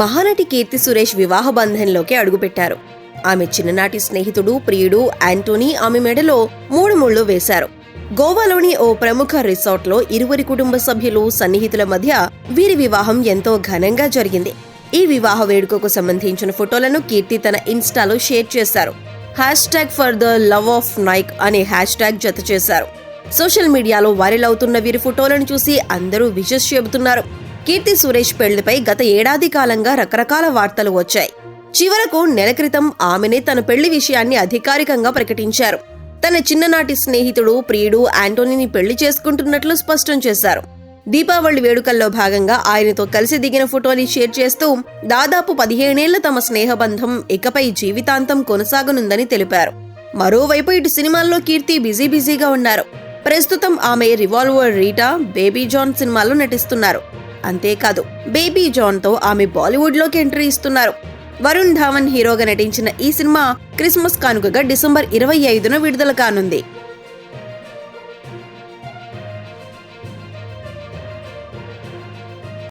మహానటి కీర్తి సురేష్ వివాహ బంధంలోకి అడుగుపెట్టారు. ఆమె చిన్ననాటి స్నేహితుడు ప్రియుడు యాంటోనీ ఆమె మెడలో మూడు ముళ్ళు వేశారు. గోవాలోని ఓ ప్రముఖ రిసార్ట్లో ఇరువురి కుటుంబ సభ్యులు సన్నిహితుల మధ్య వీరి వివాహం ఎంతో ఘనంగా జరిగింది. ఈ వివాహ వేడుకకు సంబంధించిన ఫోటోలను కీర్తి తన ఇన్స్టాలో షేర్ చేశారు. Hash tag for the love of Nike అనే హ్యాష్ ట్యాగ్ జత చేశారు. సోషల్ మీడియాలో వైరల్ అవుతున్న వీరి ఫోటోలను చూసి అందరూ విషస్ చెబుతున్నారు. కీర్తి సురేష్ పెళ్ళిపై గత ఏడాది కాలంగా రకరకాల వార్తలు వచ్చాయి. చివరకు నెల క్రితం ఆమెనే తన పెళ్ళి విషయాన్ని అధికారికంగా ప్రకటించారు. తన చిన్ననాటి స్నేహితుడు ప్రియుడు యాంటోనీని పెళ్ళి చేసుకుంటున్నట్లు స్పష్టం చేశారు. దీపావళి వేడుకల్లో భాగంగా ఆయనతో కలిసి దిగిన ఫోటోని షేర్ చేస్తూ దాదాపు పదిహేనేళ్ళ తమ స్నేహబంధం ఇకపై జీవితాంతం కొనసాగనుందని తెలిపారు. మరోవైపు ఇటు సినిమాల్లో కీర్తి బిజీ బిజీగా ఉన్నారు. ప్రస్తుతం ఆమె రివాల్వర్ రీటా బేబీ జాన్ సినిమాల్లో నటిస్తున్నారు. అంతేకాదు బేబీ జాన్తో ఆమె బాలీవుడ్లోకి ఎంట్రీ ఇస్తున్నారు. వరుణ్ ధావన్ హీరోగా నటించిన ఈ సినిమా క్రిస్మస్ కానుకగా డిసెంబర్ ఇరవై ఐదున విడుదల కానుంది.